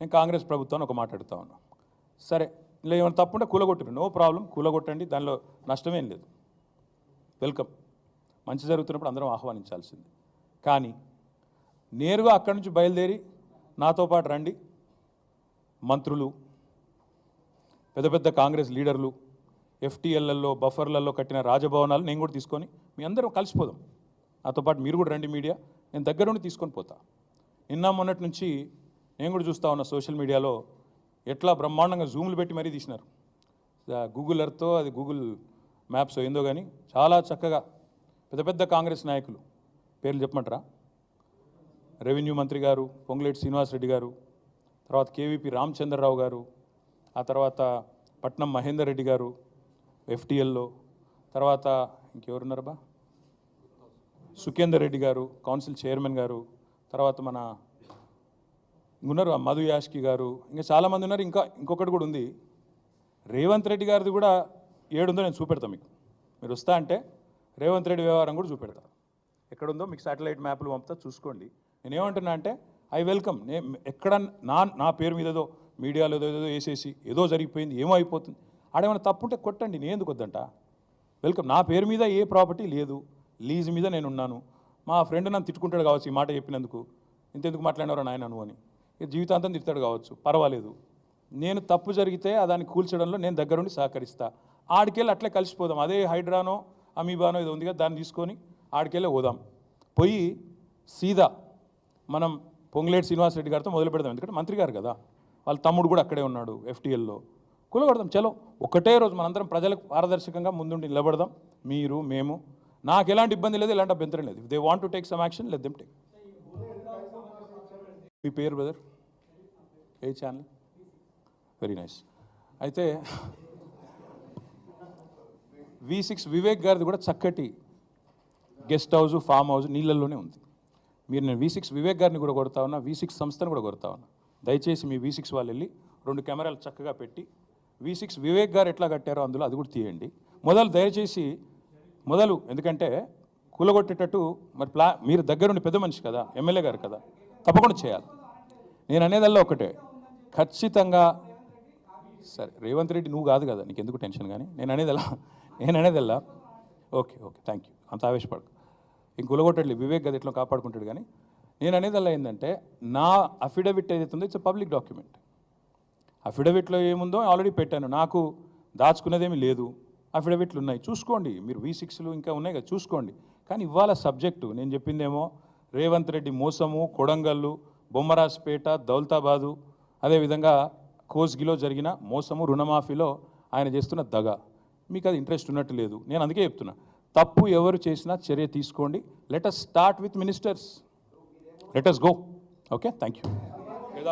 నేను కాంగ్రెస్ ప్రభుత్వాన్ని ఒక మాట ఉన్నాను సరే ఇలా ఏమైనా తప్పుంటే కూలగొట్టు నో ప్రాబ్లం కూలగొట్టండి దానిలో నష్టమేం లేదు. వెల్కమ్. మంచి జరుగుతున్నప్పుడు అందరం ఆహ్వానించాల్సింది. కానీ నేరుగా అక్కడి నుంచి బయలుదేరి నాతో పాటు రండి. మంత్రులు పెద్ద పెద్ద కాంగ్రెస్ లీడర్లు ఎఫ్టీఎల్లలో బఫర్లలో కట్టిన రాజభవనాలు నేను కూడా తీసుకొని మీ అందరం కలిసిపోదాం. నాతో పాటు మీరు కూడా రండి మీడియా. నేను దగ్గరుండి తీసుకొని పోతా. నిన్న మొన్నటి నుంచి నేను కూడా చూస్తా ఉన్నా సోషల్ మీడియాలో ఎట్లా బ్రహ్మాండంగా జూములు పెట్టి మరీ తీసినారు. గూగుల్ ఎర్త్తో అది గూగుల్ మ్యాప్స్ ఏందో కానీ చాలా చక్కగా పెద్ద పెద్ద కాంగ్రెస్ నాయకులు పేర్లు చెప్పమంటారా? రెవెన్యూ మంత్రి గారు పొంగులేటి శ్రీనివాసరెడ్డి గారు తర్వాత కేవీపీ రామచంద్రరావు గారు ఆ తర్వాత పట్నం మహేందర్ రెడ్డి గారు ఎఫ్టీఎల్లో తర్వాత ఇంకెవరున్నారు బా సుఖేందర్ రెడ్డి గారు కౌన్సిల్ చైర్మన్ గారు తర్వాత మన ఉన్నారు. ఆ మధు యాష్కి గారు. ఇంకా చాలామంది ఉన్నారు. ఇంకా ఇంకొకటి కూడా ఉంది. రేవంత్ రెడ్డి గారిది కూడా ఏడుందో నేను చూపెడతాను మీకు. మీరు వస్తా అంటే రేవంత్ రెడ్డి వ్యవహారం కూడా చూపెడతా. ఎక్కడుందో మీకు శాటిలైట్ మ్యాప్లు పంపుతా చూసుకోండి. నేను ఏమంటున్నా అంటే ఐ వెల్కమ్. నే ఎక్కడ నా నా పేరు మీద ఏదో మీడియాలో ఏదో ఏదో వేసేసి ఏదో జరిగిపోయింది ఏమో అయిపోతుంది. ఆడేమైనా తప్పుంటే కొట్టండి. నేను ఎందుకు వద్దంట? వెల్కమ్. నా పేరు మీద ఏ ప్రాపర్టీ లేదు. లీజ్ మీద నేను ఉన్నాను మా ఫ్రెండ్ నన్ను తిట్టుకుంటాడు కావచ్చు ఈ మాట చెప్పినందుకు. ఇంతెందుకు మాట్లాడినారు నాయన నువ్వు అని. జీవితాంతం తిడతాడు కావచ్చు. పర్వాలేదు. నేను తప్పు జరిగితే దాన్ని కూల్చడంలో నేను దగ్గరుండి సహకరిస్తా. ఆడికెళ్ళి అట్లే కలిసిపోదాం. అదే హైడ్రానో అమీబానో ఇది ఉంది కదా దాన్ని తీసుకొని ఆడికెళ్ళి పోదాం. పోయి సీదా మనం పొంగులేటి శ్రీనివాసరెడ్డి గారితో మొదలు పెడదాం. ఎందుకంటే మంత్రి గారు కదా. వాళ్ళ తమ్ముడు కూడా అక్కడే ఉన్నాడు ఎఫ్టీఎల్లో. కూలగొడదాం. చలో ఒకటే రోజు మనందరం ప్రజలకు పారదర్శకంగా ముందుండి నిలబడదాం. మీరు మేము. నాకు ఎలాంటి ఇబ్బంది లేదు ఎలాంటి అభ్యంతరం లేదు. They want to take some action let them take మీ పేరు బ్రదర్ ఏ ఛానల్? వెరీ నైస్ అయితే వి సిక్స్ వివేక్ గారిది కూడా చక్కటి గెస్ట్ హౌస్ ఫామ్ హౌస్ నీళ్ళల్లోనే ఉంది. మీరు నేను వి సిక్స్ వివేక్ గారిని కూడా కొడతా ఉన్నా వి సిక్స్ సంస్థను కూడా కొడతా ఉన్నా. దయచేసి మీ వి సిక్స్ వాళ్ళు వెళ్ళి రెండు కెమెరాలు చక్కగా పెట్టి వి సిక్స్ వివేక్ గారు ఎట్లా కట్టారో అందులో అది కూడా తీయండి. మొదలు దయచేసి మొదలు ఎందుకంటే కూలగొట్టేటట్టు మరి ప్లా మీరు దగ్గరుండి పెద్ద మనిషి కదా ఎమ్మెల్యే గారు కదా తప్పకుండా చేయాలి. నేను అనేదల్లా ఒకటే. ఖచ్చితంగా సరే రేవంత్ రెడ్డి నువ్వు కాదు కదా నీకు ఎందుకు టెన్షన్ కానీ? నేను అనేదల్లా నేను అనేదల్లా ఓకే ఓకే థ్యాంక్ యూ. అంత ఆవేశపడకు. ఇంక కూలగొట్టట్లేదు వివేక్ గది ఎట్లా కాపాడుకుంటాడు కానీ. నేను అనేదల్లా ఏంటంటే నా అఫిడవిట్ ఏదైతే ఉందో ఇట్స్ పబ్లిక్ డాక్యుమెంట్ అఫిడవిట్లో ఏముందో ఆల్రెడీ పెట్టాను. నాకు దాచుకున్నదేమీ లేదు. అఫిడవిట్లు ఉన్నాయి. చూసుకోండి. మీరు వి సిక్స్లు ఇంకా ఉన్నాయి కదా చూసుకోండి. కానీ ఇవాళ సబ్జెక్టు నేను చెప్పిందేమో రేవంత్ రెడ్డి మోసము కొడంగల్లు బొమ్మరాజ్పేట దౌలతాబాదు అదేవిధంగా కోస్గిలో జరిగిన మోసము రుణమాఫీలో ఆయన చేస్తున్న దగ. మీకు అది ఇంట్రెస్ట్ ఉన్నట్టు లేదు. నేను అందుకే చెప్తున్నా. తప్పు ఎవరు చేసినా చర్య తీసుకోండి. Let start with ministers let us go okay thank you